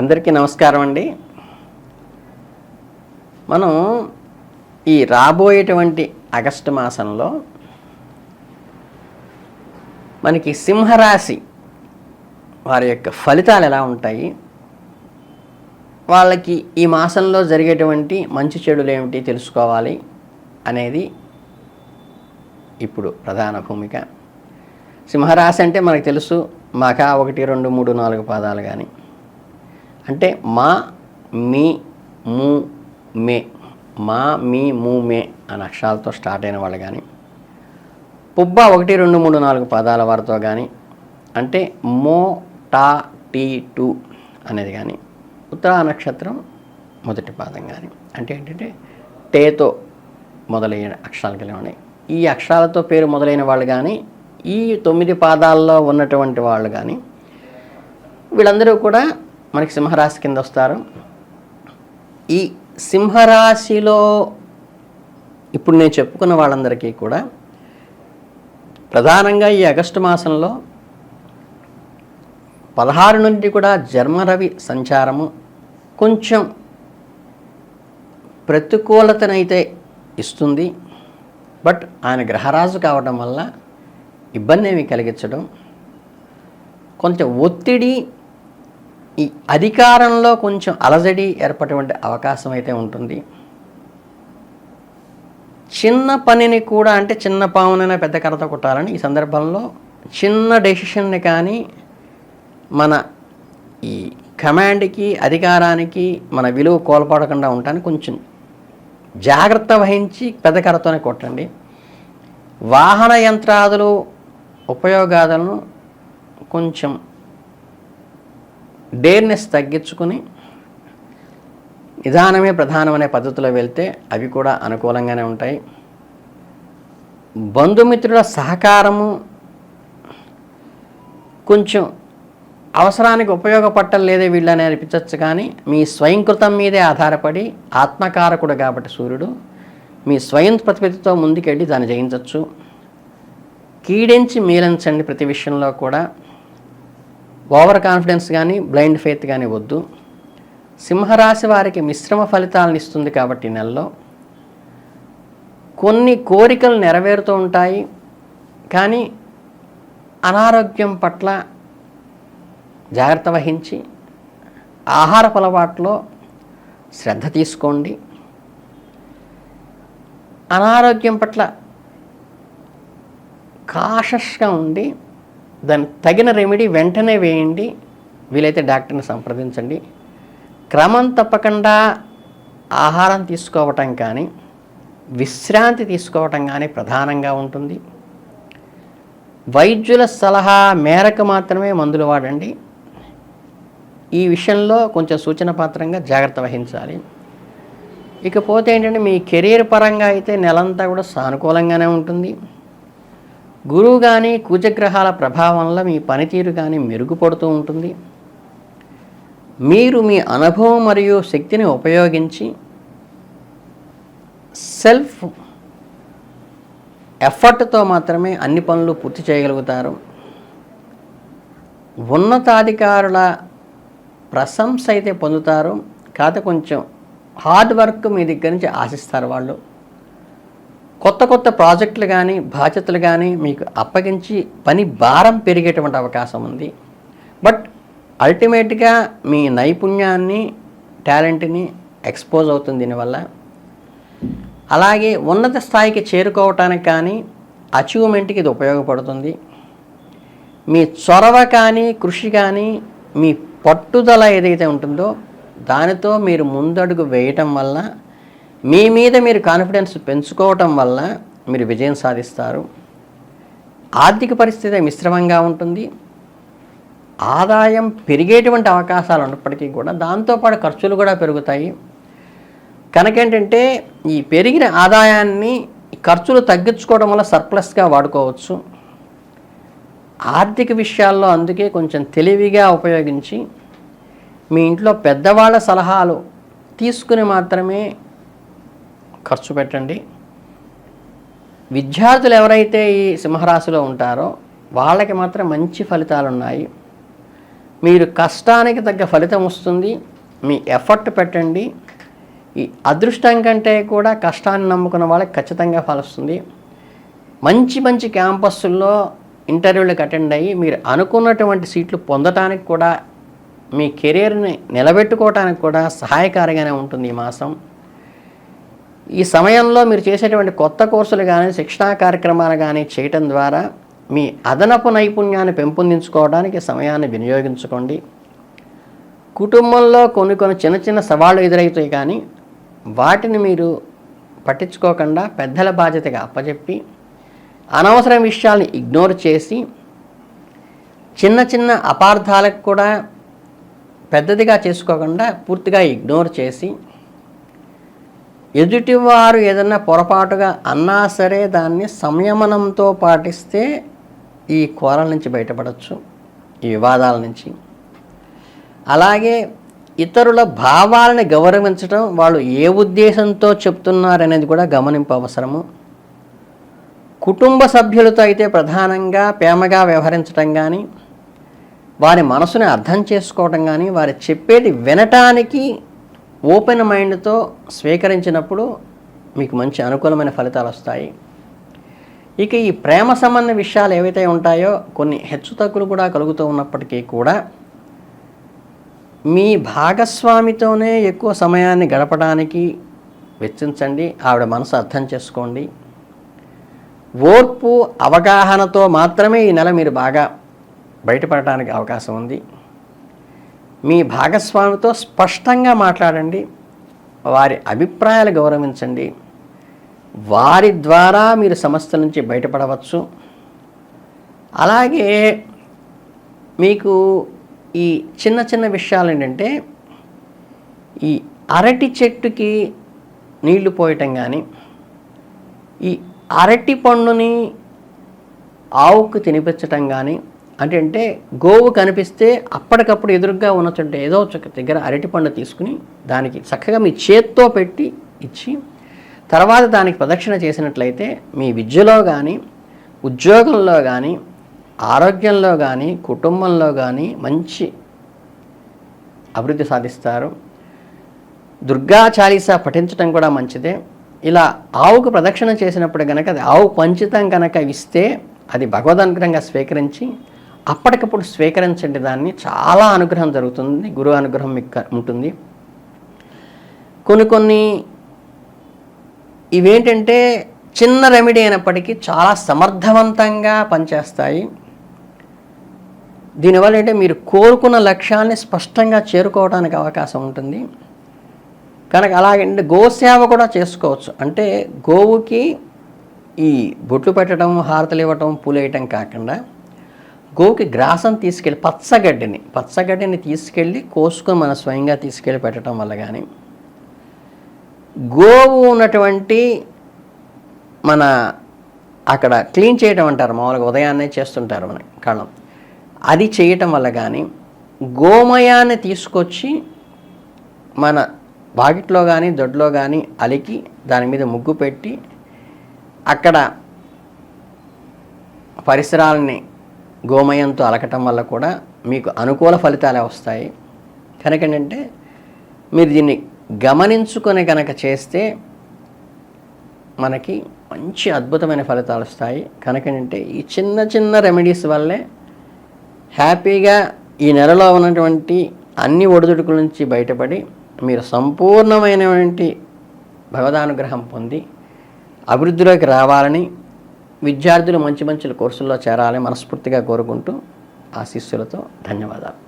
అందరికీ నమస్కారం అండి. మనం ఈ రాబోయేటువంటి ఆగస్టు మాసంలో మనకి సింహరాశి వారి యొక్క ఫలితాలు ఎలా ఉంటాయి? వాళ్ళకి ఈ మాసంలో జరిగేటువంటి మంచి చెడులు ఏమిటి తెలుసుకోవాలి అనేది ఇప్పుడు ప్రధాన భూమిక. సింహరాశి అంటే మనకు తెలుసు మక ఒకటి రెండు మూడు నాలుగు పాదాలు కానీ అంటే మా మీ మూ మే. మా మీ మూ మే అనే అక్షరాలతో స్టార్ట్ అయిన వాళ్ళు కానీ పుబ్బ ఒకటి రెండు మూడు నాలుగు పదాల వారితో కానీ అంటే మో టా టీ టు అనేది కానీ ఉత్తరా నక్షత్రం మొదటి పాదం కానీ అంటే ఏంటంటే టేతో మొదలైన అక్షరాలు కలిగి ఉన్నాయి. ఈ అక్షరాలతో పేరు మొదలైన వాళ్ళు కానీ ఈ తొమ్మిది పాదాల్లో ఉన్నటువంటి వాళ్ళు కానీ వీళ్ళందరూ కూడా మనకి సింహరాశి కింద వస్తారు. ఈ సింహరాశిలో ఇప్పుడు నేను చెప్పుకున్న వాళ్ళందరికీ కూడా ప్రధానంగా ఈ ఆగస్టు మాసంలో పదహారు నుండి కూడా జన్మరవి సంచారము కొంచెం ప్రతికూలతనైతే ఇస్తుంది. బట్ ఆయన గ్రహరాజు కావడం వల్ల ఇబ్బంది ఏమి కలిగించడం కొంచెం ఒత్తిడి ఈ అధికారంలో కొంచెం అలజడి ఏర్పడేటువంటి అవకాశం అయితే ఉంటుంది. చిన్న పనిని కూడా అంటే చిన్న పావునైనా పెద్ద కర్రతో కొట్టాలని ఈ సందర్భంలో చిన్న డెసిషన్ని కానీ మన ఈ కమాండ్కి అధికారానికి మన విలువ కోల్పడకుండా ఉండటానికి కొంచెం జాగ్రత్త వహించి పెద్ద కర్రతోనే కొట్టండి. వాహన యంత్రాదులు ఉపయోగాలను కొంచెం డేర్నెస్ తగ్గించుకుని నిదానమే ప్రధానమనే పద్ధతిలో వెళ్తే అవి కూడా అనుకూలంగానే ఉంటాయి. బంధుమిత్రుల సహకారము కొంచెం అవసరానికి ఉపయోగపట్టం లేదే వీళ్ళని అనిపించవచ్చు కానీ మీ స్వయంకృతం మీదే ఆధారపడి ఆత్మకారకుడు కాబట్టి సూర్యుడు మీ స్వయం ప్రతిపత్తితో ముందుకెళ్ళి దాన్ని జయించవచ్చు. కీడించి మీలంచండి ప్రతి విషయంలో కూడా. ఓవర్ కాన్ఫిడెన్స్ కానీ బ్లైండ్ ఫెయిత్ కానీ వద్దు. సింహరాశి వారికి మిశ్రమ ఫలితాలను ఇస్తుంది కాబట్టి నెలలో. కొన్ని కోరికలు నెరవేరుతూ ఉంటాయి. కానీ అనారోగ్యం పట్ల జాగ్రత్త వహించి ఆహార అలవాట్లో శ్రద్ధ తీసుకోండి. అనారోగ్యం పట్ల కాషస్గా ఉండి దాని తగిన రెమెడీ వెంటనే వేయండి. వీలైతే డాక్టర్ని సంప్రదించండి. క్రమం తప్పకుండా ఆహారం తీసుకోవటం కానీ విశ్రాంతి తీసుకోవటం కానీ ప్రధానంగా ఉంటుంది. వైద్యుల సలహా మేరకు మాత్రమే మందులు వాడండి. ఈ విషయంలో కొంచెం సూచన పాత్రంగా జాగ్రత్త వహించాలి. ఇకపోతే ఏంటంటే మీ కెరీర్ పరంగా అయితే నెలంతా కూడా సానుకూలంగానే ఉంటుంది. గురువు కానీ కూజగ్రహాల ప్రభావంలో మీ పనితీరు కానీ మెరుగుపడుతూ ఉంటుంది. మీరు మీ అనుభవం మరియు శక్తిని ఉపయోగించి సెల్ఫ్ ఎఫర్ట్తో మాత్రమే అన్ని పనులు పూర్తి చేయగలుగుతారు. ఉన్నతాధికారుల ప్రశంస అయితే పొందుతారు. కాకపోతే కొంచెం హార్డ్ వర్క్ మీ దగ్గర నుంచి ఆశిస్తారు వాళ్ళు. కొత్త కొత్త ప్రాజెక్టులు కానీ బాధ్యతలు కానీ మీకు అప్పగించి పని భారం పెరిగేటువంటి అవకాశం ఉంది. బట్ అల్టిమేట్గా మీ నైపుణ్యాన్ని టాలెంట్ని ఎక్స్పోజ్ అవుతుంది దీనివల్ల. అలాగే ఉన్నత స్థాయికి చేరుకోవటానికి కానీ అచీవ్మెంట్కి ఇది ఉపయోగపడుతుంది. మీ చొరవ కానీ కృషి కానీ మీ పట్టుదల ఏదైతే ఉంటుందో దానితో మీరు ముందడుగు వేయటం వల్ల మీ మీద మీరు కాన్ఫిడెన్స్ పెంచుకోవటం వల్ల మీరు విజయం సాధిస్తారు. ఆర్థిక పరిస్థితి మిశ్రమంగా ఉంటుంది. ఆదాయం పెరిగేటువంటి అవకాశాలు ఉన్నప్పటికీ కూడా దాంతోపాటు ఖర్చులు కూడా పెరుగుతాయి. కనుక ఏంటంటే ఈ పెరిగిన ఆదాయాన్ని ఖర్చులు తగ్గించుకోవడం వల్ల సర్ప్లస్గా వాడుకోవచ్చు. ఆర్థిక విషయాల్లో అందుకే కొంచెం తెలివిగా ఉపయోగించి మీ ఇంట్లో పెద్దవాళ్ళ సలహాలు తీసుకుని మాత్రమే ఖర్చు పెట్టండి. విద్యార్థులు ఎవరైతే ఈ సింహరాశిలో ఉంటారో వాళ్ళకి మాత్రం మంచి ఫలితాలు ఉన్నాయి మీరు కష్టానికి తగ్గ ఫలితం వస్తుంది. మీ ఎఫర్ట్ పెట్టండి. ఈ అదృష్టం కంటే కూడా కష్టాన్ని నమ్ముకున్న వాళ్ళకి ఖచ్చితంగా ఫలిస్తుంది మంచి మంచి క్యాంపస్ల్లో ఇంటర్వ్యూలకు అటెండ్ అయ్యి మీరు అనుకున్నటువంటి సీట్లు పొందటానికి కూడా మీ కెరీర్ని నిలబెట్టుకోవటానికి కూడా సహాయకారిగానే ఉంటుంది ఈ మాసం. ఈ సమయంలో మీరు చేసేటువంటి కొత్త కోర్సులు కానీ శిక్షణా కార్యక్రమాలు కానీ చేయటం ద్వారా మీ అదనపు నైపుణ్యాన్ని పెంపొందించుకోవడానికి సమయాన్ని వినియోగించుకోండి. కుటుంబంలో కొన్ని కొన్ని చిన్న చిన్న సవాళ్ళు ఎదురవుతాయి కానీ వాటిని మీరు పట్టించుకోకుండా పెద్దల బాధ్యతగా అప్పచెప్పి అనవసర విషయాలను ఇగ్నోర్ చేసి చిన్న చిన్న అపార్థాలకు కూడా పెద్దదిగా చేసుకోకుండా పూర్తిగా ఇగ్నోర్ చేసి ఎదుటివారు ఏదన్నా పొరపాటుగా అన్నా సరే దాన్ని సంయమనంతో పాటిస్తే ఈ కోరల నుంచి బయటపడవచ్చు ఈ వివాదాల నుంచి. అలాగే ఇతరుల భావాలని గౌరవించడం వాళ్ళు ఏ ఉద్దేశంతో చెప్తున్నారనేది కూడా గమనింపు అవసరము. కుటుంబ సభ్యులతో అయితే ప్రధానంగా ప్రేమగా వ్యవహరించడం కానీ వారి మనసుని అర్థం చేసుకోవడం కానీ వారు చెప్పేది వినటానికి ఓపెన్ మైండ్తో స్వీకరించినప్పుడు మీకు మంచి అనుకూలమైన ఫలితాలు వస్తాయి. ఇక ఈ ప్రేమ సంబంధ విషయాలు ఏవైతే ఉంటాయో కొన్ని హెచ్చుతగ్గులు కూడా కలుగుతూ ఉన్నప్పటికీ కూడా మీ భాగస్వామితోనే ఎక్కువ సమయాన్ని గడపడానికి వెచ్చించండి. ఆవిడ మనసు అర్థం చేసుకోండి. ఓర్పు అవగాహనతో మాత్రమే ఈ నెల మీరు బాగా బయటపడటానికి అవకాశం ఉంది. మీ భాగస్వామితో స్పష్టంగా మాట్లాడండి. వారి అభిప్రాయాలు గౌరవించండి. వారి ద్వారా మీరు సమస్యల నుంచి బయటపడవచ్చు. అలాగే మీకు ఈ చిన్న చిన్న విషయాలు ఏంటంటే ఈ అరటి చెట్టుకి నీళ్ళు పోయటం కానీ ఈ అరటి పండుని ఆవుకు తినిపించటం కానీ అంటే అంటే గోవు కనిపిస్తే అప్పటికప్పుడు ఎదురుగా ఉన్నటువంటి ఏదో ఒక దగ్గర అరటిపండు తీసుకుని దానికి చక్కగా మీ చేత్తో పెట్టి ఇచ్చి తర్వాత దానికి ప్రదక్షిణ చేసినట్లయితే మీ విద్యలో కానీ ఉద్యోగంలో కానీ ఆరోగ్యంలో కానీ కుటుంబంలో కానీ మంచి అభివృద్ధి సాధిస్తారు. దుర్గా చాలీసా పఠించడం కూడా మంచిదే. ఇలా ఆవుకు ప్రదక్షిణ చేసినప్పుడు కనుక అది ఆవు పంచితం కనుక ఇస్తే అది భగవద్ అనుగ్రహంగా స్వీకరించి అప్పటికప్పుడు స్వీకరించండి దాన్ని. చాలా అనుగ్రహం జరుగుతుంది. గురువు అనుగ్రహం మీకు ఉంటుంది. కొన్ని కొన్ని ఇవేంటంటే చిన్న రెమెడీ అయినప్పటికీ చాలా సమర్థవంతంగా పనిచేస్తాయి. దీనివల్ల అంటే మీరు కోరుకున్న లక్ష్యాన్ని స్పష్టంగా చేరుకోవడానికి అవకాశం ఉంటుంది. కనుక అలాగే గోసేవ కూడా చేసుకోవచ్చు. అంటే గోవుకి ఈ బొట్లు పెట్టడం హారతలు ఇవ్వటం పూలేయటం కాకుండా గోవుకి గ్రాసం తీసుకెళ్ళి పచ్చగడ్డిని పచ్చగడ్డిని తీసుకెళ్ళి కోసుకొని మన స్వయంగా తీసుకెళ్ళి పెట్టడం వల్ల కానీ గోవు ఉన్నటువంటి మన అక్కడ క్లీన్ చేయడం అంటారు మామూలుగా ఉదయాన్నే చేస్తుంటారు మన కళ్ళం. అది చేయటం వల్ల కానీ గోమయాన్ని తీసుకొచ్చి మన బాకెట్లో కానీ దొడ్లో కానీ అలికి దాని మీద ముగ్గు పెట్టి అక్కడ పరిసరాలని గోమయంతో అలకటం వల్ల కూడా మీకు అనుకూల ఫలితాలే వస్తాయి. కనుక ఏంటంటే మీరు దీన్ని గమనించుకొని కనుక చేస్తే మనకి మంచి అద్భుతమైన ఫలితాలు వస్తాయి. కనుక ఏంటంటే ఈ చిన్న చిన్న రెమెడీస్ వల్లే హ్యాపీగా ఈ నెలలో ఉన్నటువంటి అన్ని ఒడిదుడుకుల నుంచి బయటపడి మీరు సంపూర్ణమైనటువంటి భగవదానుగ్రహం పొంది అభివృద్ధిలోకి రావాలని విద్యార్థులు మంచి మంచి కోర్సుల్లో చేరాలని మనస్ఫూర్తిగా కోరుకుంటూ ఆశీస్సులతో ధన్యవాదాలు.